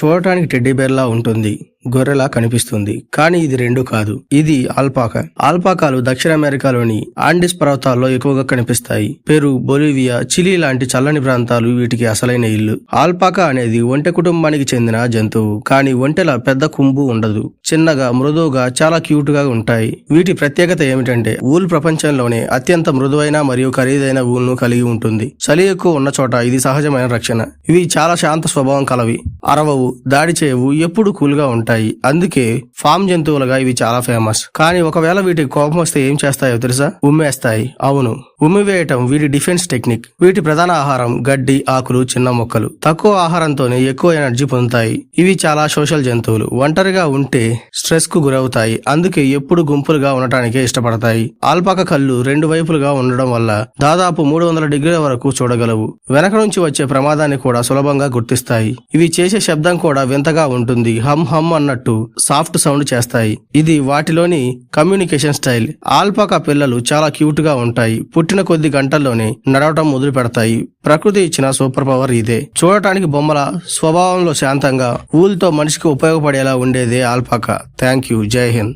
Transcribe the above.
చూడటానికి టెడ్డీ బేర్లా ఉంటుంది. గొర్రెలా కనిపిస్తుంది. కానీ ఇది రెండు కాదు. ఇది ఆల్పాకా. ఆల్పాకాలు దక్షిణ అమెరికాలోని ఆండిస్ పర్వతాల్లో ఎక్కువగా కనిపిస్తాయి. పెరు బొలివియా చిలీ లాంటి చల్లని ప్రాంతాలు వీటికి అసలైన ఇల్లు. ఆల్పాకా అనేది ఒంటె కుటుంబానికి చెందిన జంతువు. కానీ ఒంటెల పెద్ద కుంబు ఉండదు. చిన్నగా మృదువుగా చాలా క్యూట్గా ఉంటాయి. వీటి ప్రత్యేకత ఏమిటంటే ఊల్ ప్రపంచంలోనే అత్యంత మృదువైన మరియు ఖరీదైన ఊల్ను కలిగి ఉంటుంది. చలి ఎక్కువ ఉన్న చోట ఇది సహజమైన రక్షణ. ఇవి చాలా శాంత స్వభావం కలవి. అరవవు దాడి చేయవు ఎప్పుడు కూల్గా ఉంటాయి. ఉంటాయి. అందుకే ఫామ్ జంతువులుగా ఇవి చాలా ఫేమస్. కానీ ఒకవేళ వీటికి కోపం వస్తే ఏం చేస్తాయో తెలుసా? ఉమ్మేస్తాయి. అవును. ఉమ్మి వేయటం వీటి డిఫెన్స్ టెక్నిక్. వీటి ప్రధాన ఆహారం గడ్డి ఆకులు చిన్న మొక్కలు. తక్కువ ఆహారంతోనే ఎక్కువ ఎనర్జీ పొందుతాయి. ఇవి చాలా సోషల్ జంతువులు. ఒంటరిగా ఉంటే స్ట్రెస్కు గురవుతాయి. అందుకే ఎప్పుడు గుంపులుగా ఉండటానికే ఇష్టపడతాయి. ఆల్పాక కళ్ళు రెండు వైపులుగా ఉండడం వల్ల దాదాపు మూడు వందల డిగ్రీల వరకు చూడగలవు. వెనక నుంచి వచ్చే ప్రమాదాన్ని కూడా సులభంగా గుర్తిస్తాయి. ఇవి చేసే శబ్దం కూడా వింతగా ఉంటుంది. హమ్ హమ్ అన్నట్టు సాఫ్ట్ సౌండ్ చేస్తాయి. ఇది వాటిలోని కమ్యూనికేషన్ స్టైల్. ఆల్పాకా పిల్లలు చాలా క్యూట్గా ఉంటాయి. పుట్టిన కొద్ది గంటల్లోనే నడవటం మొదలు పెడతాయి ప్రకృతి ఇచ్చిన సూపర్ పవర్ ఇదే. చూడటానికి బొమ్మల స్వభావంలో శాంతంగా ఊల్తో మనిషికి ఉపయోగపడేలా ఉండేదే ఆల్పాకా. Thank you. జై హింద్.